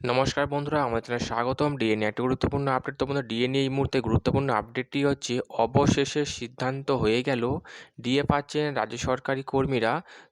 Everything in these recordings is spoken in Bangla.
নমস্কার বন্ধুরা, আমাদের চ্যানেল স্বাগতম। ডিএনএ একটি গুরুত্বপূর্ণ আপডেট তো বন্ধুরা ডিএনএ এই মুহূর্তে গুরুত্বপূর্ণ আপডেটটি হচ্ছে, অবশেষে সিদ্ধান্ত হয়ে গেল। ডিএ পাচ্ছেন রাজ্য সরকারি কর্মীরা।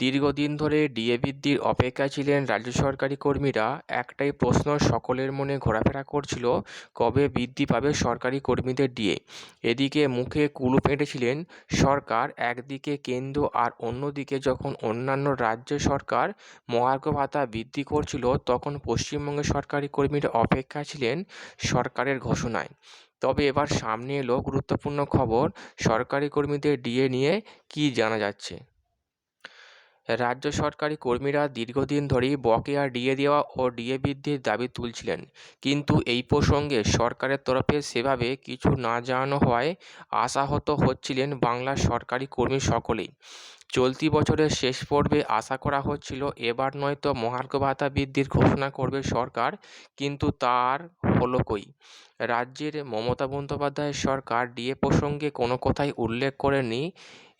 দীর্ঘদিন ধরে ডিএ বৃদ্ধির অপেক্ষায় ছিলেন রাজ্য সরকারি কর্মীরা, একটাই প্রশ্ন সকলের মনে ঘোরাফেরা করছিল, কবে বৃদ্ধি পাবে সরকারি কর্মীদের ডিএ? এদিকে মুখে কুলুপ এঁটেছিলেন সরকার, একদিকে কেন্দ্র আর অন্যদিকে যখন অন্যান্য রাজ্য সরকার মহার্ঘ ভাতা বৃদ্ধি করছিল, তখন পশ্চিমবঙ্গের সরকারি কর্মীরা অপেক্ষা ছিলেন সরকারের ঘোষণায়। তবে এবার সামনে এলো গুরুত্বপূর্ণ খবর, সরকারি কর্মীদের ডিএ নিয়ে কী জানা যাচ্ছে? রাজ্য সরকারি কর্মীরা দীর্ঘদিন ধরেই বকেয়া ডিএ দেওয়া ও ডিএ বৃদ্ধির দাবি তুলছিলেন। কিন্তু এই প্রসঙ্গে সরকারের তরফে সেভাবে কিছু না জানানো হওয়ায় আশাহত হচ্ছিলেন বাংলার সরকারি কর্মী সকলেই। চলতি বছরের শেষ পর্বে আশা করা হচ্ছিল, এবার নয়তো মহার্ঘ ভাতা বৃদ্ধির ঘোষণা করবে সরকার, কিন্তু তার হলো কই? রাজ্যের মমতা বন্দ্যোপাধ্যায়ের সরকার ডিএ প্রসঙ্গে কোনো কথাই উল্লেখ করেনি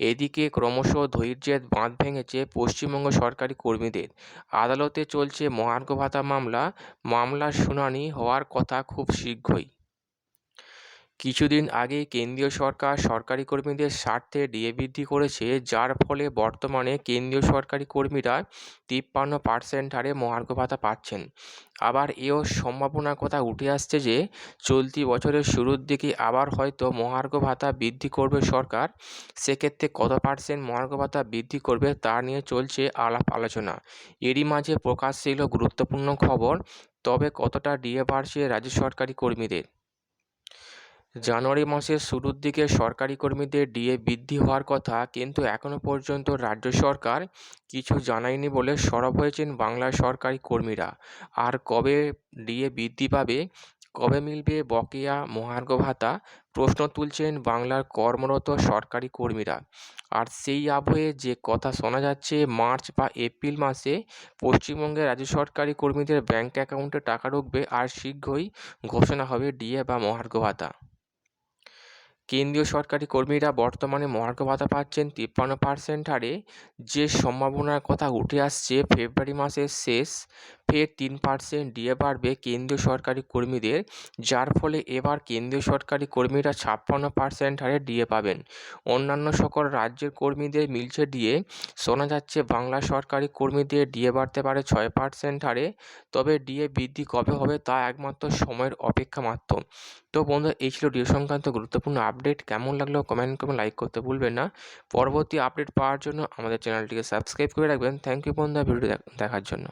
এদিকে ক্রমশ ধৈর্যের বাঁধ ভেঙেছে পশ্চিমবঙ্গ সরকারি কর্মীদের। আদালতে চলছে মহার্ঘ ভাতা মামলা। মামলার শুনানি হওয়ার কথা খুব শীঘ্রই। কিছুদিন আগেই কেন্দ্রীয় সরকার সরকারি কর্মীদের স্বার্থে ডিএ বৃদ্ধি করেছে, যার ফলে বর্তমানে কেন্দ্রীয় সরকারি কর্মীরা তিপ্পান্ন পার্সেন্ট হারে মহার্ঘ ভাতা পাচ্ছেন। আবার এও সম্ভাবনার কথা উঠে আসছে যে, চলতি বছরের শুরুর দিকে আবার হয়তো মহার্ঘ ভাতা বৃদ্ধি করবে সরকার। সেক্ষেত্রে কত পার্সেন্ট মহার্ঘ ভাতা বৃদ্ধি করবে তা নিয়ে চলছে আলাপ আলোচনা। এরই মাঝে প্রকাশ ছিল গুরুত্বপূর্ণ খবর, তবে কতটা ডিএ বাড়ছে রাজ্য সরকারি কর্মীদের। জানুয়ারি মাসের শুরুর দিকে সরকারি কর্মীদের ডিএ বৃদ্ধি হওয়ার কথা, কিন্তু এখনও পর্যন্ত রাজ্য সরকার কিছু জানায়নি বলে সরব হয়েছেন বাংলার সরকারি কর্মীরা। আর কবে ডিএ বৃদ্ধি পাবে, কবে মিলবে বকেয়া মহার্ঘ ভাতা, প্রশ্ন তুলছেন বাংলার কর্মরত সরকারি কর্মীরা। আর সেই আবহে যে কথা শোনা যাচ্ছে, মার্চ বা এপ্রিল মাসে পশ্চিমবঙ্গের রাজ্য সরকারি কর্মীদের ব্যাঙ্ক অ্যাকাউন্টে টাকা ঢুকবে, আর শীঘ্রই ঘোষণা হবে ডিএ বা মহার্ঘ ভাতা। কেন্দ্রীয় সরকারি কর্মীরা বর্তমানে মহার্ঘ ভাতা পাচ্ছেন তিপ্পান্ন পার্সেন্ট হারে। যে সম্ভাবনার কথা উঠে আসছে, ফেব্রুয়ারি মাসের শেষ ফের তিন পার্সেন্ট ডিএ বাড়বে কেন্দ্রীয় সরকারি কর্মীদের, যার ফলে এবার কেন্দ্রীয় সরকারি কর্মীরা ছাপ্পান্ন পার্সেন্ট হারে ডিএ পাবেন। অন্যান্য সকল রাজ্যের কর্মীদের মিলছে ডিএ শোনা যাচ্ছে, বাংলা সরকারি কর্মীদের ডিএ বাড়তে পারে ছয় পার্সেন্ট হারে, তবে ডিএ বৃদ্ধি কবে হবে তা একমাত্র সময়ের অপেক্ষা মাত্র। তো বন্ধুরা এই ছিল ডিএ সংক্রান্ত গুরুত্বপূর্ণ আপডেট। কেমন লাগল কমেন্ট করে লাইক করতে ভুলবেন না। পরবর্তী আপডেট পাওয়ার জন্য আমাদের চ্যানেলটিকে সাবস্ক্রাইব করে রাখবেন। থ্যাংক ইউ বন্ধুরা ভিডিও দেখার জন্য।